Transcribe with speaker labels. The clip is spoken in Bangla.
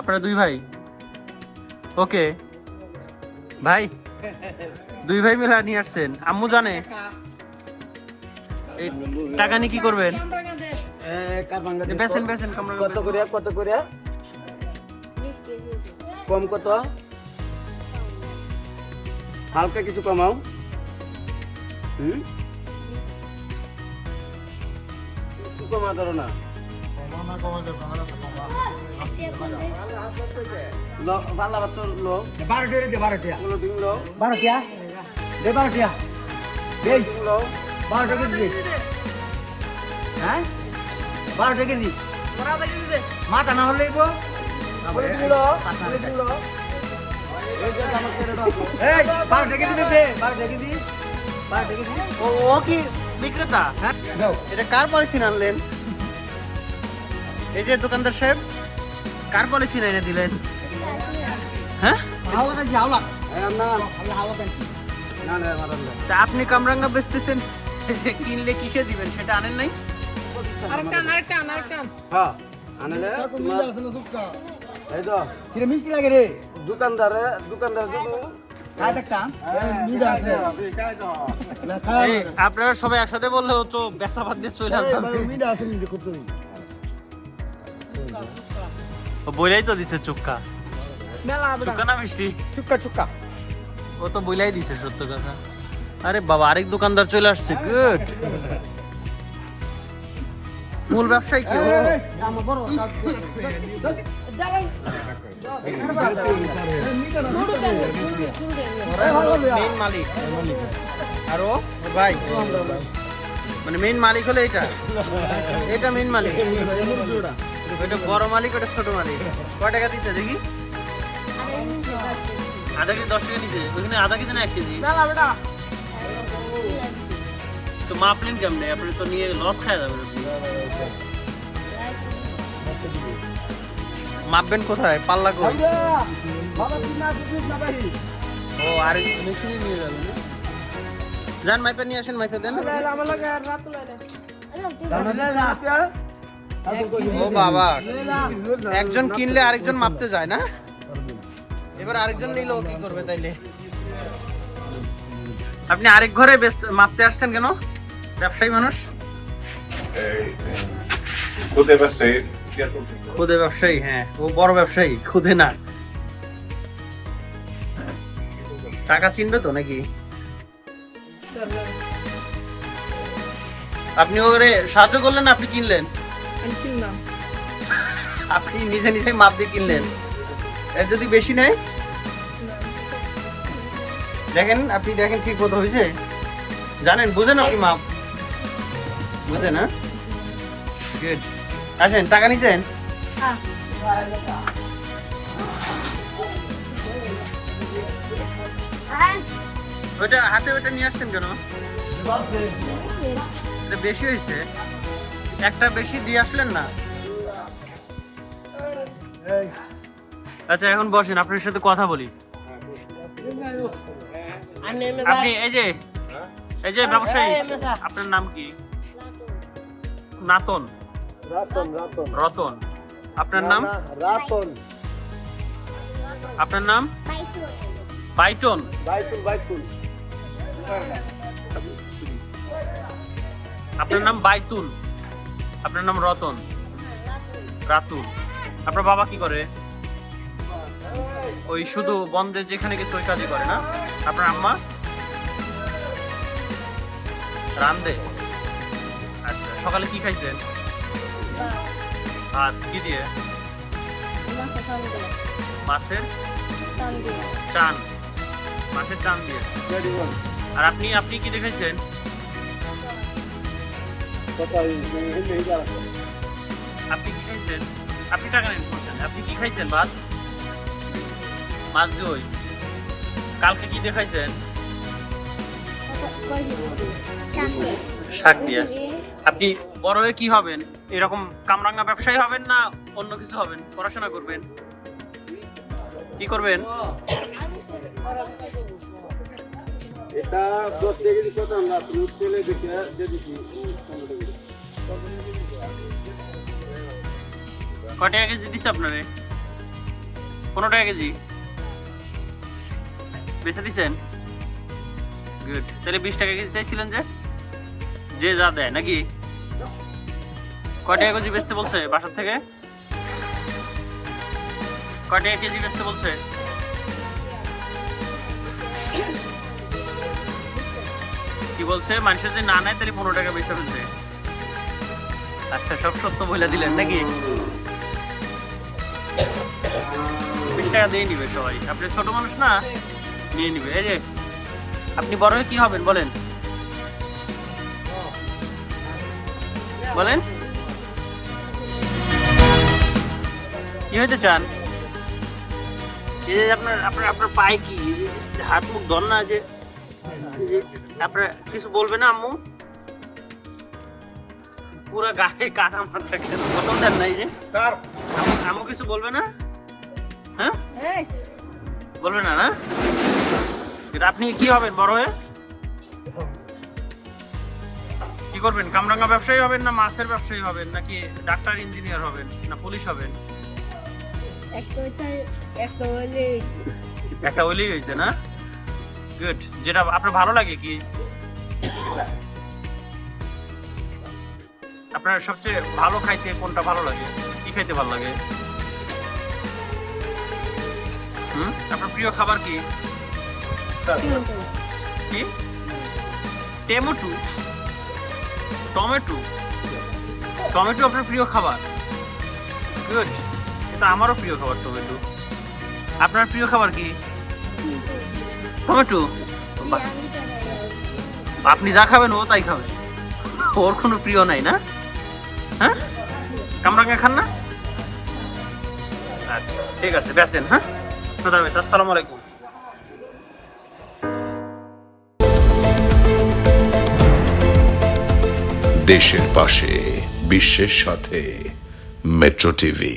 Speaker 1: আপনারা দুই ভাই? ওকে। ভাই দুই ভাই মিলে নিয়ে আসছেন। আম্মু জানে। টাকা নিয়ে কি করবেন? এই বেছেন বেছেন
Speaker 2: কত কত কম কত? হালকা কিছু কমাও। হুম? কমা ধরো না।
Speaker 3: দে দে হ্যাঁ মাথা না হলে গো
Speaker 2: গুলো দিন লো গুলো দিন লো এই যে আমার ছেড়ে দাও
Speaker 3: এই বারো টাকা দে বারো টাকা দিবি বারো টাকা দিবি
Speaker 1: ও ও কি বিক্রেতা?
Speaker 3: হ্যাঁ।
Speaker 1: এটা কার পলিথিন আনলেন? এই যে দোকানদার সাহেব কার পলিথিন এনে দিলেন? হ্যাঁ? তা আপনি কামরাঙ্গা বেচতেছেন কিনলে কিসে দিবেন? সেটা আনেন নাই?
Speaker 2: হ্যাঁ আনলে তোমার এই তো
Speaker 3: কিরে মিষ্টি লাগে রে
Speaker 2: দোকানদারে
Speaker 1: আপনারা সবাই একসাথে বললেও তো বেচা বাদ দিয়ে চলে আসবেন বইলাই তো দিছে চুক্কা। চুক্কা না মিষ্টি?
Speaker 3: Chukka chukka.
Speaker 1: ও তো বইলাই দিছে সত্য কথা। আরে বাবা আরেক দোকানদার চলে আসছে গুড। মূল ব্যবসায়ী কি? ও। মেইন মালিক। আর ও? ভাই? মানে মেইন মালিক হলো এটা? এটা মেইন মালিক। ওইটা বড় মালিক ওটা ছোট মালিক। কয় টাকা দিচ্ছে দেখি? আধা কেজি দশ টাকা দিচ্ছে ওইখানে আধা কেজি না এক কেজি? তো মাপলেন কেমনে? আপনি তো নিয়ে লস খায় যাবেন। মাপবেন কোথায়? পাল্লা কই? ও আর মেশিনে নিয়ে যাবেন যান মাইপে নিয়ে আসেন মাইপে দেন। ও বাবা। একজন কিনলে আরেকজন মাপতে যায় না? এবার আরেকজন নিলে ও কি করবে তাইলে? আপনি আরেক ঘরে মাপতে আসছেন কেন? ব্যবসায়ী মানুষ?
Speaker 4: খুদে ব্যবসায়ী।
Speaker 1: খুদে ব্যবসায়ী হ্যাঁ। ও বড় ব্যবসায়ী খুদে না। টাকা চিনবে তো নাকি? আপনি ওরে সাহায্য করলেন আপনি কিনলেন? আপনি নিজে নিজে মাপ দিয়ে কিনলেন? এর যদি বেশি নেয়? দেখেন আপনি দেখেন ঠিক মতো হয়েছে। জানেন বুঝেন আপনি মাপ। বুঝেন না গুড আসেন টাকা নিছেন? ওইটা হাতে ওইটা নিয়ে আসছেন কেন? এটা বেশি হয়েছে। একটা বেশি দিয়ে আসলেন না? আচ্ছা এখন বসেন, আপনার সাথে কথা বলি। আপনি এই যে এই যে ব্যবসায়ী, আপনার নাম কি? নাতন।
Speaker 2: রাতন।
Speaker 1: আপনার নাম?
Speaker 2: রাতন
Speaker 1: আপনার নাম? বাইটন
Speaker 2: বাইতুল।
Speaker 1: আপনার নাম বাইতুল। আপনার নাম রতন। রাতুল। আপনার বাবা কি করে? ওই শুধু বন্ধে যেখানে গেছে ওই কাজই করে না? আপনার আম্মা? রান্দে। আচ্ছা সকালে কি খাইছেন? ভাত। কি দিয়ে? মাছের? চান মাছের চান দিয়ে। আর আপনি আপনি কি দেখেছেন? আপনি কি আপনি টাকা নেন কালকে কি দেখাইছেন শাক দিয়া। আপনি বড় হয়ে কি হবেন? এরকম কামরাঙ্গা ব্যবসায়ী হবেন না অন্য কিছু হবেন? পড়াশোনা করবেন? কি করবেন?
Speaker 2: এটা দশ টাকা দিচ্ছ তো আমরা তুমি ছেলে দেখে দিচ্ছি
Speaker 1: কয় টাকা কেজি দিচ্ছে আপনারে? পনেরো টাকা কেজি? বেছে দিচ্ছেন গুড তাহলে বিশ টাকা কেজি চাইছিলেন যে? যে যা দেয়, নাকি? কয় টাকা কেজি বেচতে বলছে বাসার থেকে? কয় টাকা কেজি বেচতে বলছে? কি বলছে? মানুষের যদি না নেয় তাহলে পনেরো টাকা বেশি ফেলছে আচ্ছা সব সত্য বলে দিলেন নাকি? বিশ টাকা দিয়ে নিবে সবাই। আপনি ছোট মানুষ না, নিয়ে নিবে। এই যে, আপনি বড় হয়ে কি হবেন বলেন? বলেন। কি হইতে চান? এই যে আপনার আপনার আপনার পায়ে কি? হাত মুখ ধর না যে। আপনার কিছু বলবে না আম্মু? পুরো গায়ে কাটা মাথা কেন? দেন নাই যে? আম্মু- কিছু বলবে না? হ্যাঁ? বলবে না না? এটা আপনি কি হবেন বড় হয়ে? কি করবেন? কামরাঙ্গা ব্যবসায়ী হবেন না মাছের ব্যবসায়ী হবেন নাকি ডাক্তার ইঞ্জিনিয়ার হবেন না পুলিশ হবেন?
Speaker 4: একটা
Speaker 1: ওইলেই হয়েছে না? গুড যেটা আপনার ভালো লাগে কি? আপনার সবচেয়ে ভালো খাইতে কোনটা ভালো লাগে? কি খাইতে ভালো লাগে? হুম? আপনার প্রিয় খাবার কি? কি? টমেটো। টমেটো। টমেটো আপনার প্রিয় খাবার? গুড এটা আমারও প্রিয় খাবার টমেটো। আপনার প্রিয় খাবার কি? টমেটো? আপনি যা খাবেন ও তাই খাবে। ওর কোনো প্রিয় নাই না? হ্যাঁ? কামরাঙ্গা খান না? আচ্ছা ঠিক আছে বেসেন হ্যাঁ? আসসালামু আলাইকুম।
Speaker 5: দেশের পাশে, বিশ্বের সাথে, মেট্রো টিভি।